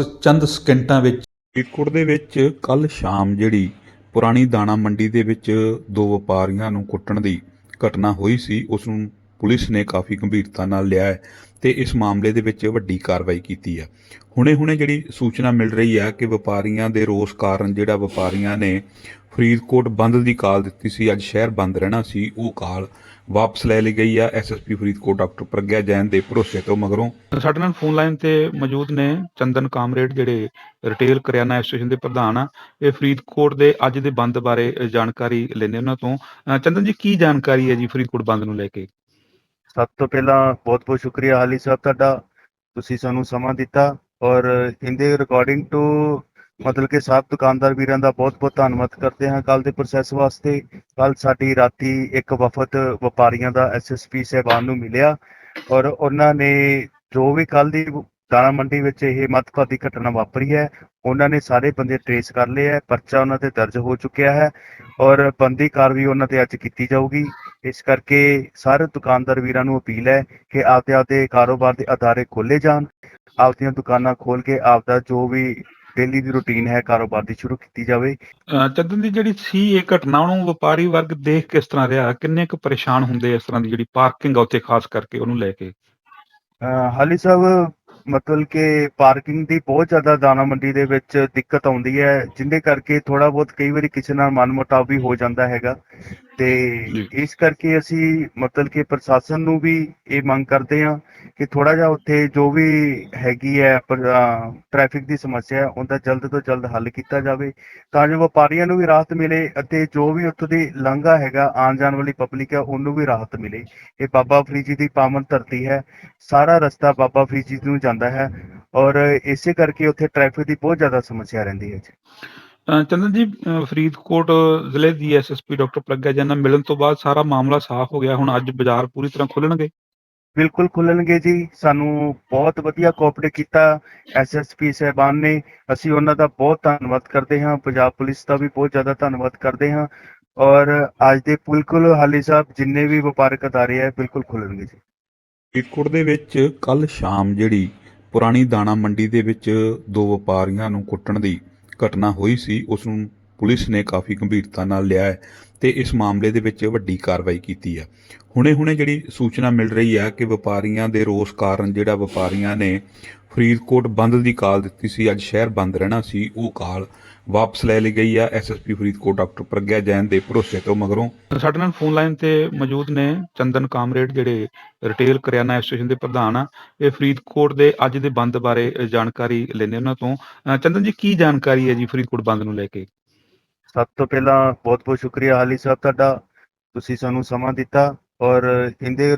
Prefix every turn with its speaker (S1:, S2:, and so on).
S1: ਚੰਦ ਸਕਿੰਟਾਂ ਵਿੱਚ ਫਰੀਦਕੋਟ ਦੇ ਵਿੱਚ ਕੱਲ ਸ਼ਾਮ ਜਿਹੜੀ ਪੁਰਾਣੀ ਦਾਣਾ ਮੰਡੀ ਦੇ ਵਿੱਚ ਦੋ ਵਪਾਰੀਆਂ ਨੂੰ ਕੁੱਟਣ ਦੀ ਘਟਨਾ ਹੋਈ ਸੀ, ਉਸ ਨੂੰ ਪੁਲਿਸ ਨੇ ਕਾਫੀ ਗੰਭੀਰਤਾ ਨਾਲ ਲਿਆ ਹੈ ਤੇ ਇਸ ਮਾਮਲੇ ਦੇ ਵਿੱਚ ਵੱਡੀ ਕਾਰਵਾਈ ਕੀਤੀ ਹੈ। ਹੁਣੇ-ਹੁਣੇ ਜਿਹੜੀ ਸੂਚਨਾ ਮਿਲ ਰਹੀ ਹੈ ਕਿ ਵਪਾਰੀਆਂ ਦੇ ਰੋਸ ਕਾਰਨ ਜਿਹੜਾ ਵਪਾਰੀਆਂ ਨੇ ਫਰੀਦਕੋਟ ਬੰਦ ਦੀ ਕਾਲ ਦਿੱਤੀ ਸੀ। ਅੱਜ ਸ਼ਹਿਰ ਬੰਦ ਰਹਿਣਾ ਸੀ। ਉਹ ਕਾਲ ਵਾਪਸ ਲੈ ਲਈ ਗਈ ਹੈ ਐਸਐਸਪੀ ਫਰੀਦਕੋਟ ਡਾਕਟਰ ਪ੍ਰਗਿਆ ਜੈਨ ਦੇ ਭਰੋਸੇ ਤੋਂ ਮਗਰੋਂ। ਸਾਡੇ ਨਾਲ ਫੋਨ ਲਾਈਨ ਤੇ ਮੌਜੂਦ ਨੇ ਚੰਦਨ ਕਾਮਰੇਡ ਜਿਹੜੇ ਰਿਟੇਲ ਕਰਿਆਨਾ ਐਸੋਸੀਏਸ਼ਨ ਦੇ ਪ੍ਰਧਾਨ ਆ। ਇਹ ਫਰੀਦਕੋਟ ਦੇ ਅੱਜ ਦੇ ਬੰਦ ਬਾਰੇ ਜਾਣਕਾਰੀ ਲੈਣੇ ਉਹਨਾਂ ਤੋਂ। ਚੰਦਨ ਜੀ ਕੀ ਜਾਣਕਾਰੀ ਹੈ ਜੀ ਫਰੀਦਕੋਟ ਬੰਦ ਨੂੰ ਲੈ ਕੇ?
S2: ਸਭ ਤੋਂ ਪਹਿਲਾਂ ਬਹੁਤ-ਬਹੁਤ ਸ਼ੁਕਰੀਆ ਹਾਲੀ ਸਾਹਿਬ ਤੁਹਾਡਾ। ਤੁਸੀਂ ਸਾਨੂੰ ਸਮਾਂ ਦਿੱਤਾ ਔਰ ਇਹਦੇ ਰਿਕਾਰਡਿੰਗ ਟੂ ਮਤਲਬ ਕਿ ਸਭ ਦੁਕਾਨਦਾਰ ਵੀਰਾਂ ਦਾ ਬਹੁਤ-ਬਹੁਤ ਧੰਨਵਾਦ ਕਰਦੇ ਹਾਂ। ਕੱਲ ਦੇ ਪ੍ਰੋਸੈਸ ਵਾਸਤੇ ਕੱਲ ਸਾਡੀ ਰਾਤੀ ਇੱਕ ਵਫਦ ਵਪਾਰੀਆਂ ਦਾ ਐਸਐਸਪੀ ਸਾਹਿਬਾਨ ਨੂੰ ਮਿਲਿਆ ਔਰ ਉਹਨਾਂ ਨੇ ਜੋ ਵੀ ਕੱਲ ਦੀ ਦਾਣਾ ਮੰਡੀ ਵਿੱਚ ਇਹ ਮੱਤਪਾਤੀ ਘਟਨਾ ਵਾਪਰੀ ਹੈ, ਉਹਨਾਂ ਨੇ ਸਾਰੇ ਬੰਦੇ ਟ੍ਰੇਸ ਕਰ ਲਏ ਹੈ, ਪਰਚਾ ਉਹਨਾਂ ਤੇ ਦਰਜ ਹੋ ਚੁੱਕਿਆ ਹੈ ਔਰ ਬੰਦੀ ਕਾਰਵਾਈ ਉਹਨਾਂ ਤੇ ਅੱਜ ਕੀਤੀ ਜਾਊਗੀ। ਇਸ ਕਰਕੇ ਸਾਰੇ ਦੁਕਾਨਦਾਰ ਵੀਰਾਂ ਨੂੰ ਅਪੀਲ ਹੈ ਕਿ ਆਪਦੇ ਆਪਦੇ ਕਾਰੋਬਾਰ ਦੇ ਅਦਾਰੇ ਖੋਲੇ ਜਾਣ, ਆਪਦੀਆਂ ਦੁਕਾਨਾਂ ਖੋਲ ਕੇ ਆਪਦਾ ਜੋ ਵੀ ਡੇਲੀ ਦੀ ਰੁਟੀਨ ਹੈ ਕਾਰੋਬਾਰ ਦੀ ਸ਼ੁਰੂ ਕੀਤੀ ਜਾਵੇ।
S1: ਚੰਦਨ ਦੀ ਜਿਹੜੀ ਸੀ ਇਹ ਘਟਨਾ ਉਹਨੂੰ ਵਪਾਰੀ ਵਰਗ ਦੇਖ ਕਿਸ ਤਰ੍ਹਾਂ ਰਿਹਾ ਕਿੰਨੇ ਕੁ ਪਰੇਸ਼ਾਨ ਹੁੰਦੇ ਇਸ ਤਰ੍ਹਾਂ ਦੀ ਜਿਹੜੀ ਪਾਰਕਿੰਗ ਆ ਉੱਥੇ ਖਾਸ ਕਰਕੇ ਉਹਨੂੰ ਲੈ ਕੇ?
S2: ਹਾਲੀ ਸਾਹਿਬ ਮਤਲਬ ਕਿ ਪਾਰਕਿੰਗ ਦੀ ਬਹੁਤ ਜ਼ਿਆਦਾ ਦਾਣਾ ਮੰਡੀ ਦੇ ਵਿੱਚ ਦਿੱਕਤ ਆਉਂਦੀ ਹੈ ਜਿੰਦੇ ਕਰਕੇ ਥੋੜਾ ਬਹੁਤ ਕਈ ਵਾਰੀ ਕਿਸੇ ਨਾਲ ਮਨਮੁਟਾਵ ਵੀ ਹੋ ਜਾਂਦਾ ਹੈਗਾ। ਤੇ। ਇਸ ਕਰਕੇ ਅਸੀਂ ਮਤਲਬ ਕਿ ਪ੍ਰਸ਼ਾਸਨ ਨੂੰ ਵੀ ਇਹ ਮੰਗ ਕਰਦੇ ਹਾਂ ਕਿ ਥੋੜਾ ਜਿਹਾ ਉੱਥੇ ਜੋ ਵੀ ਹੈਗੀ ਹੈ ਟ੍ਰੈਫਿਕ ਦੀ ਸਮੱਸਿਆ ਹੈ ਉਹਦਾ ਜਲਦ ਤੋਂ ਜਲਦ ਹੱਲ ਕੀਤਾ ਜਾਵੇ ਤਾਂ ਜੋ ਵਪਾਰੀਆਂ ਨੂੰ ਵੀ ਰਾਹਤ ਮਿਲੇ ਅਤੇ ਜੋ ਵੀ ਉੱਥੋਂ ਦੀ ਲੰਘਾ ਹੈਗਾ ਆਉਣ ਜਾਣ ਵਾਲੀ ਪਬਲਿਕ ਹੈ ਉਹਨੂੰ ਵੀ ਰਾਹਤ ਮਿਲੇ। ਇਹ ਬਾਬਾ ਫਰੀਦ ਜੀ ਦੀ ਪਾਵਨ ਧਰਤੀ ਹੈ। ਸਾਰਾ ਰਸਤਾ ਬਾਬਾ ਫਰੀਦ ਜੀ ਨੂੰ ਜਾਂਦਾ ਹੈ ਔਰ ਇਸੇ ਕਰਕੇ ਉੱਥੇ ਟ੍ਰੈਫਿਕ ਦੀ ਬਹੁਤ ਜ਼ਿਆਦਾ ਸਮੱਸਿਆ ਰਹਿੰਦੀ ਹੈ ਜੀ।
S1: ਚੰਦਨ ਜੀ ਫਰੀਦਕੋਟ ਜ਼ਿਲ੍ਹੇ ਦੀ ਐਸਐਸਪੀ ਡਾਕਟਰ ਪ੍ਰਗਿਆ ਜੈਨ ਨਾਲ ਮਿਲਣ ਤੋਂ ਬਾਅਦ ਸਾਰਾ ਮਾਮਲਾ ਸਾਫ਼ ਹੋ ਗਿਆ। ਹੁਣ ਅੱਜ ਬਾਜ਼ਾਰ ਪੂਰੀ ਤਰ੍ਹਾਂ ਖੁੱਲਣਗੇ?
S2: ਬਿਲਕੁਲ ਖੁੱਲਣਗੇ ਜੀ। ਸਾਨੂੰ ਬਹੁਤ ਵਧੀਆ ਕੋਆਪਰੇਟ ਕੀਤਾ ਐਸਐਸਪੀ ਸਹਿਬਾਨ ਨੇ। ਅਸੀਂ ਉਹਨਾਂ ਦਾ ਬਹੁਤ ਧੰਨਵਾਦ ਕਰਦੇ ਹਾਂ। ਪੰਜਾਬ ਪੁਲਿਸ ਦਾ ਵੀ ਬਹੁਤ ਜ਼ਿਆਦਾ ਧੰਨਵਾਦ ਕਰਦੇ ਹਾਂ। ਔਰ ਅੱਜ ਦੇ ਬਿਲਕੁਲ ਹਾਲੀ ਸਾਹਿਬ ਜਿੰਨੇ ਵੀ ਵਪਾਰਕ ਅਦਾਰੇ ਹੈ ਬਿਲਕੁਲ ਖੁੱਲਣਗੇ ਜੀ।
S1: ਫਰੀਦਕੋਟ ਦੇ ਵਿੱਚ ਕੱਲ ਸ਼ਾਮ ਜਿਹੜੀ ਪੁਰਾਣੀ ਦਾਣਾ ਮੰਡੀ ਦੇ ਵਿੱਚ ਦੋ ਵਪਾਰੀਆਂ ਨੂੰ ਕੁੱਟਣ ਦੀ ਘਟਨਾ ਹੋਈ ਸੀ, ਉਸ ਨੂੰ ਪੁਲਿਸ ਨੇ ਕਾਫੀ ਗੰਭੀਰਤਾ ਨਾਲ ਲਿਆ ਹੈ ਤੇ ਇਸ ਮਾਮਲੇ ਦੇ ਵਿੱਚ ਵੱਡੀ ਕਾਰਵਾਈ ਕੀਤੀ ਹੈ। ਹੁਣੇ-ਹੁਣੇ ਜਿਹੜੀ ਸੂਚਨਾ ਮਿਲ ਰਹੀ ਹੈ ਕਿ ਵਪਾਰੀਆਂ ਦੇ ਰੋਸ ਕਾਰਨ ਜਿਹੜਾ ਵਪਾਰੀਆਂ ਨੇ ਫਰੀਦਕੋਟ ਬੰਦ ਦੀ ਕਾਲ ਦਿੱਤੀ ਸੀ ਅੱਜ ਸ਼ਹਿਰ ਬੰਦ ਰਹਿਣਾ ਸੀ ਉਹ ਕਾਲ ਵਾਪਸ ਲੈ ਲਈ ਗਈ ਹੈ ਐਸਐਸਪੀ ਫਰੀਦਕੋਟ ਡਾਕਟਰ ਪ੍ਰਗਿਆ ਜੈਨ ਦੇ ਭਰੋਸੇ ਤੋਂ ਮਗਰੋਂ। ਸਾਡੇ ਨਾਲ ਫੋਨ ਲਾਈਨ ਤੇ ਮੌਜੂਦ ਨੇ ਚੰਦਨ ਕਾਮਰੇਡ ਜਿਹੜੇ ਰਿਟੇਲ ਕਰਿਆਨਾ ਐਸੋਸੀਏਸ਼ਨ ਦੇ ਪ੍ਰਧਾਨ ਆ। ਇਹ ਫਰੀਦਕੋਟ ਦੇ ਅੱਜ ਦੇ ਬੰਦ ਬਾਰੇ ਜਾਣਕਾਰੀ ਲੈਣੇ ਉਹਨਾਂ ਤੋਂ। ਚੰਦਨ ਜੀ ਕੀ ਜਾਣਕਾਰੀ ਹੈ ਜੀ ਫਰੀਦਕੋਟ ਬੰਦ ਨੂੰ ਲੈ ਕੇ?
S2: ਸਭ ਤੋਂ ਪਹਿਲਾਂ ਬਹੁਤ ਬਹੁਤ ਸ਼ੁਕਰੀਆ ਹਾਲੀ ਸਾਹਿਬ ਤੁਹਾਡਾ। ਤੁਸੀਂ ਸਾਨੂੰ ਸਮਾਂ ਦਿੱਤਾ ਔਰ ਇਹਦੇ